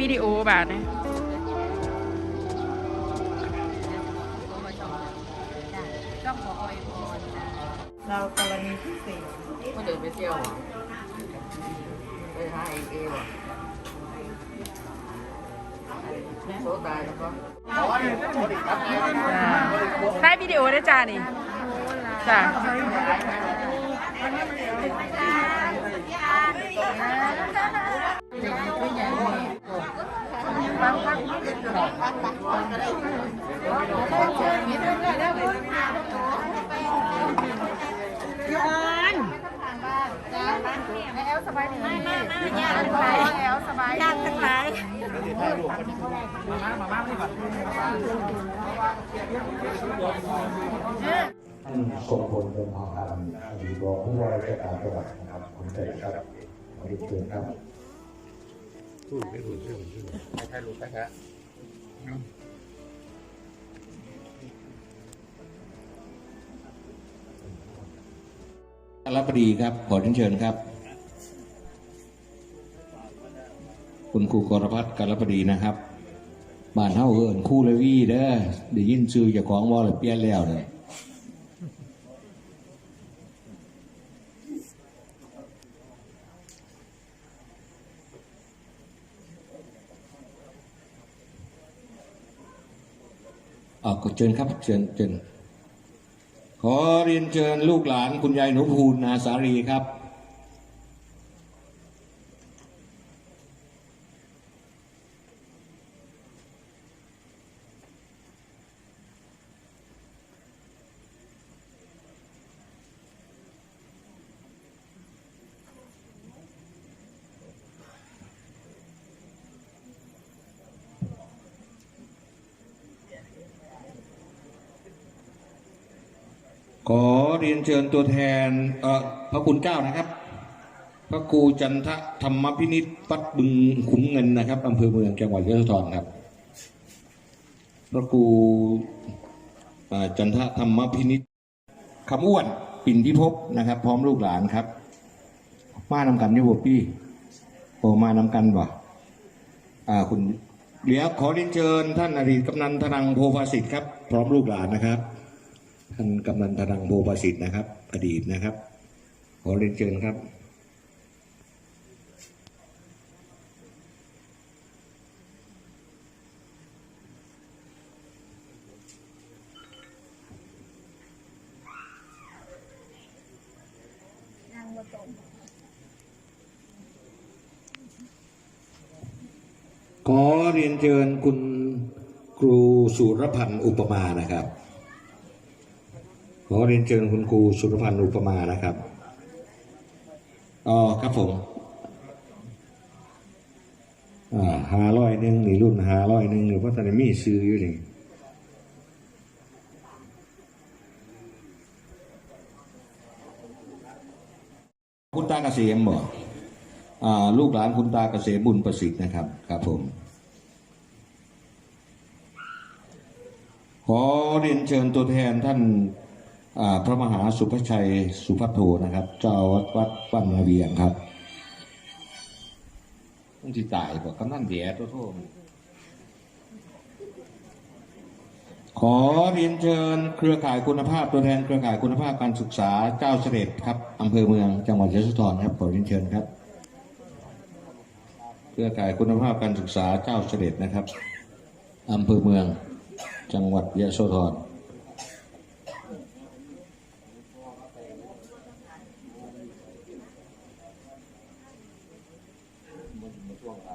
วิดีโอบาทนะช่องขออวยพรเรากรณีพิเศษก็เดินไปเที่ยวอะไปหาไอเอว่ะโซดาแล้วก็ได้วิดีโอได้จ้านี่จ้าไม่ ท่านทรงพลเป็นพาพานอดีตรองผู้ว่าราชการจังหวัดนะครับคุณใจครับขอเรี ยนเชิญครับรับดีครับ ขอเชิญครับ คุณครูกรพัฒน์กรับดีนะครับบ้านเฮาเอิญคู่เลวี่เด้อได้ยินชื่อจากของว่าเลเปียนแล้วเลย อ่าก็เชิญครับเชิญเชิญขอเรียนเชิญลูกหลานคุณยายหนูภูลนาสารีครับ ขอเรียนเชิญตัวแทนพระคุณเจ้านะครับ พระครูจันทธรรมพินิษวัดบึงขุมเงินนะครับอำเภอเมืองจังหวัดยะโสธรครับ พระครูจันทธรรมพินิษคำอ้วนปิ่นพิภพนะครับ พร้อมลูกหลานครับ มานำกันยี่บพี่โอมานำกันบ่อ่าคุณเดี๋ยวขอเรียนเชิญท่านอดีตกำนันธนังโพภาสิทธิ์ครับ พร้อมลูกหลานนะครับ ท่านกำนันธนังโพภาสิทธิ์นะครับ อดีตนะครับ ขอเรียนเชิญครับขอเรียนเชิญคุณครูสุรพันธ์อุปมานะครับ ขอเรียนเชิญคุณครูสุรพันธ์อุปมานะครับอ๋อครับผมอ่าหาร้อยหนึ่งนี่รุ่นหาร้อยหนึ่งหรือว่าตอนนี้มีซื้ออยู่นี่คุณตาเกษมบอกอ่าลูกหลานคุณตาเกษมบุญประสิทธิ์นะครับ ครับผม ขอเรียนเชิญตัวแทนท่าน พระมหาสุภชัยสุภัทโทนะครับเจ้าอาวัดวัดบ้านนาเวียงครับต้องจิตายบอกกำนันแย่ตัวโทษขอเรียนเชิญเครือข่ายคุณภาพตัวแทนเครือข่ายคุณภาพการศึกษาเจ้าเสด็จครับอำเภอเมืองจังหวัดยะโสธรครับขอเรียนเชิญครับ เครือข่ายคุณภาพการศึกษาเจ้าเสด็จนะครับอำเภอเมือง จังหวัดยะโสธร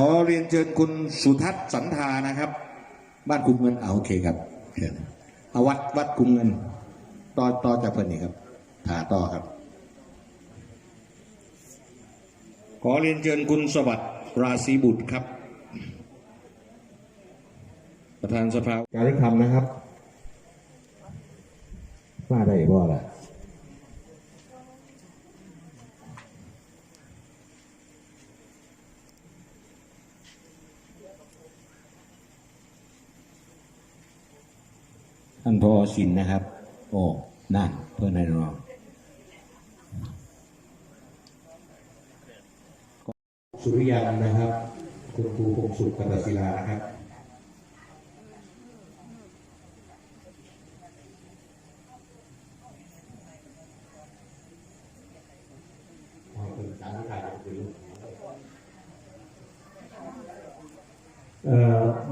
อเรียนเชิญคุณสุทัศน์สันธานะครับ บ้านคุมเงินเอาโอเคครับเอาวัดวัดคุมเงิน ต่อต่อจากเพื่อนนี่ครับถาต่อครับ ขอเรียนเชิญคุณสวัสดิ์ราศีบุตรครับ ประธานสภาการธรรมนะครับว่าได้บ่ล่ะ ท่านพอสินนะครับ โอ้นั่นเพื่อนในรองสุริยันนะครับ คุณครูคงสุขกัตศิลานะครับ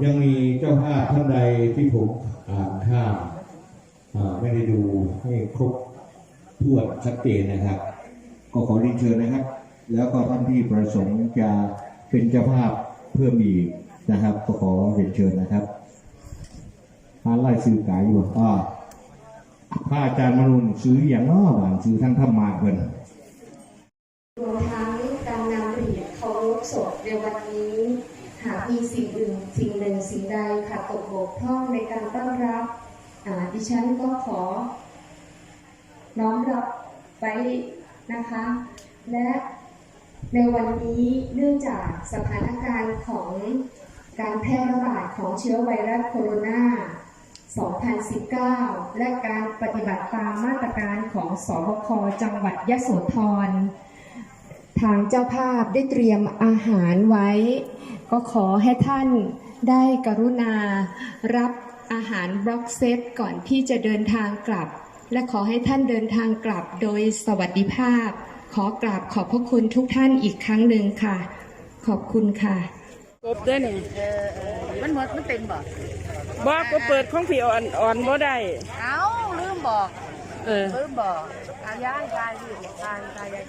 ยังมีเจ้าภาพท่านใดที่ผม อ่านข้าไม่ได้ดูให้ครบถ้วนชัดเจนนะครับ ก็ขอเรียนเชิญนะครับ แล้วก็ท่านที่ประสงค์จะเป็นเจ้าภาพเพิ่มอีกนะครับ ก็ขอเรียนเชิญนะครับทานไล่ซื้อกายอยู่ก็พระอาจารย์มรุนซื้ออย่างน้อบางซื้อทั้งธรรมะเพิ่นรวมทั้งการนำเหรียญเคารพศพในวันนี้ หากมีสิ่งอื่นสิ่งหนึ่งสิ่งใดขาดตกบกพร่องในการต้อนรับอ่าดิฉันก็ขอ น้อมรับไว้นะคะ และในวันนี้เนื่องจากสถานการณ์ของการแพร่ระบาดของเชื้อไวรัสโคโรนา 2019 และการปฏิบัติตามมาตรการของสบคจังหวัดยะโสธร ทางเจ้าภาพได้เตรียมอาหารไว้ ก็ขอให้ท่านได้กรุณารับอาหารบล็อกเซตก่อนที่จะเดินทางกลับ และขอให้ท่านเดินทางกลับโดยสวัสดิภาพ ขอกราบขอบพระคุณทุกท่านอีกครั้งหนึ่งค่ะ ขอบคุณค่ะกบเด้อนี่มันหมดมันเต็มบ่บอกก็เปิดของพี่อ่อนอ่อนบ่ได้ เอ้าลืมบอก เออลืมบอกอาย่างกายอยู่กายกายยาย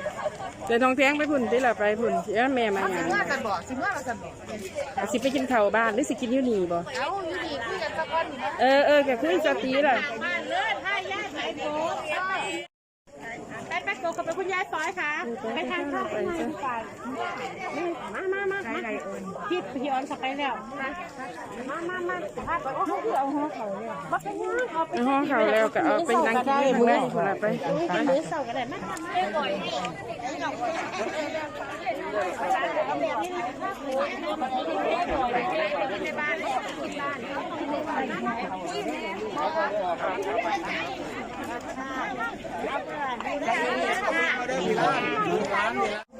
เดี๋ยวทองแทงไปพุ่นติล่ะไปพุ่นเดี๋ยวแม่มาเอาหสิยังว่ากันบอกสิว่ากันบอกอะสิไปกินข้าวบ้านหรือสิกินอยู่นี่บ่เอ้าอยู่นี่คุยกันสักวันนะเออเออก็คือสตีล่ะมาเลิศให้ย่าไปโกไปไป โกกับไปคุณยายฟอยค่ะ ไปทานข้าวข้างในดีกว่ามามามามาพี่พี่ออนสไปแล้วมามามาพาไปโอ้โหเอาหัวเขาเลยบักยังเอาไปในห้องเขาแล้วก็เอาไปนั่งกินข้างในพุ่นล่ะไปไปมือเสาก็ได้มามาบ่อย ชาชาชาชา